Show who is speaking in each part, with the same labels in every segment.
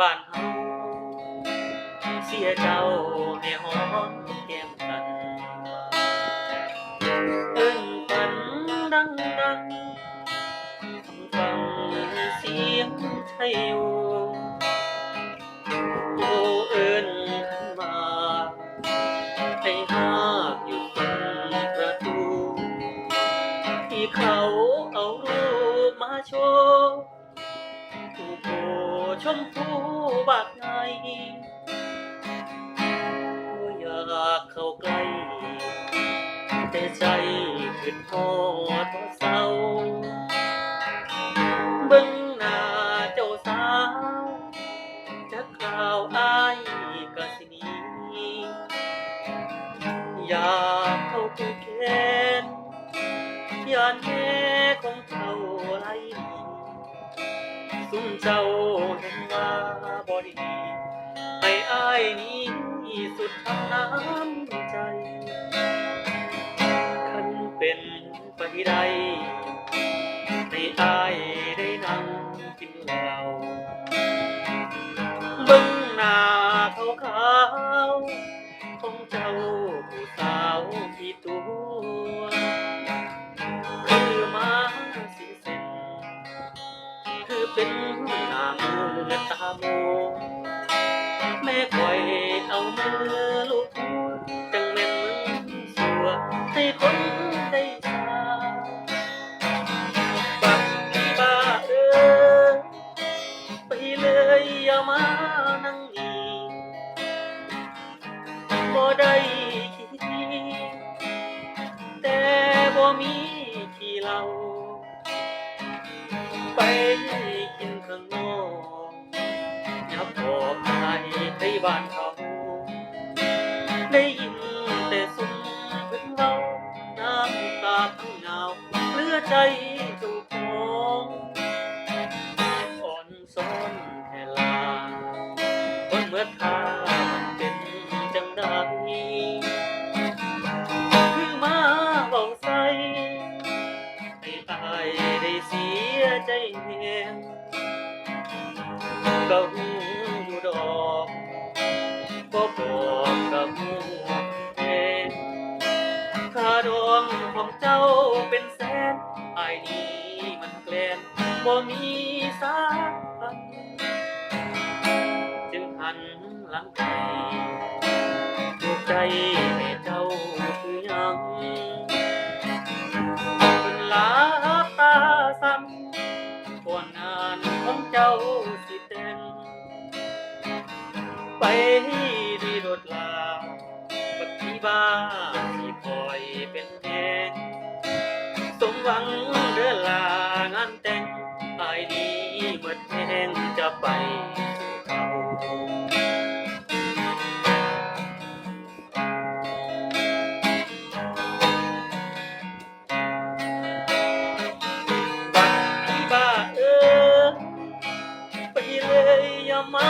Speaker 1: บ้านเฮาเสียเจ้าแม่หอมแก้มกันเอิ้นฝันดังดังฟังเสียงไทยวง ชมพูบักไงบ่อยากเข้าใกล้ แต่ใจขึ้นฮอดบ่เศร้าเบิ่งหน้าเจ้าสาวจักคราวอายก็สิหนีอยากเข้าไปแค้นยานแม่ของเจ้าไห ลหนีสุมเจ้าเห็นว่าบ่ดีให้อายนี้สุดทางน้ำใจคันเป็นไปได้ให้อายได้นั่งกินเหล้าเบิ่งหน้าขาวขาวๆของเจ้าผู้สาวที่ตัว ตาโมแม่คอยเอามือลูกจังแม่นมึงสัวให้คนได้ชาบักพี่บ้าเออไปเลยอย่ามานั่งนี่บ่ได้คิดแต่บ่มี บ้านเขาได้ยินแต่สุนเพิ่นเบาน้ำตาพังเงาเลือใจ ของเจ้าเป็นแสนไอายนี้มันแกล้งบ่มีสาพันจึงหันหลังไปถูกใจแม่เจ้าคือยังเพิ่นลาตาซ้ำก่อนงานของเจ้าสิแต่งไปดีรถลาบักที่บ้าานแต่งอายดีเมื่อแห้งจะไปสู่เขาบักที่บ้าเออไปเลยอย่ามา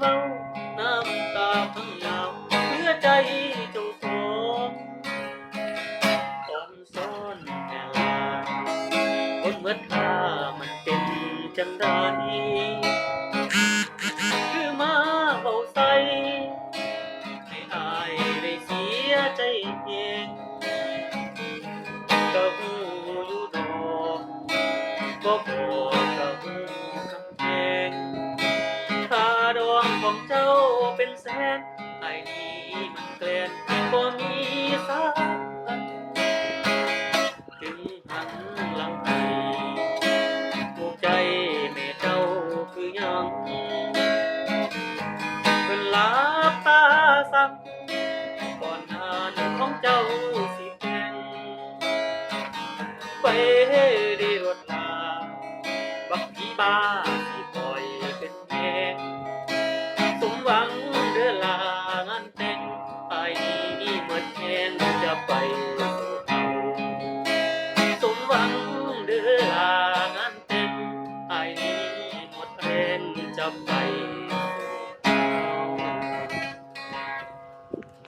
Speaker 1: เป็นเบาน้ำตาพังยาวเพื่อใจเจ้าสองอ่อนซ้อนแค่ลาคนเมื่อท่ามันเป็นจังได ของเจ้าเป็นแสนไอ้นี้มันเกลียดบ่มีสา หวังเดือลางานแต่งไอ้นี้เมื่อแทนจะไปสู่เขาสมหวังเดือลางานแต่งไอ้นี้หมดแรงจะไป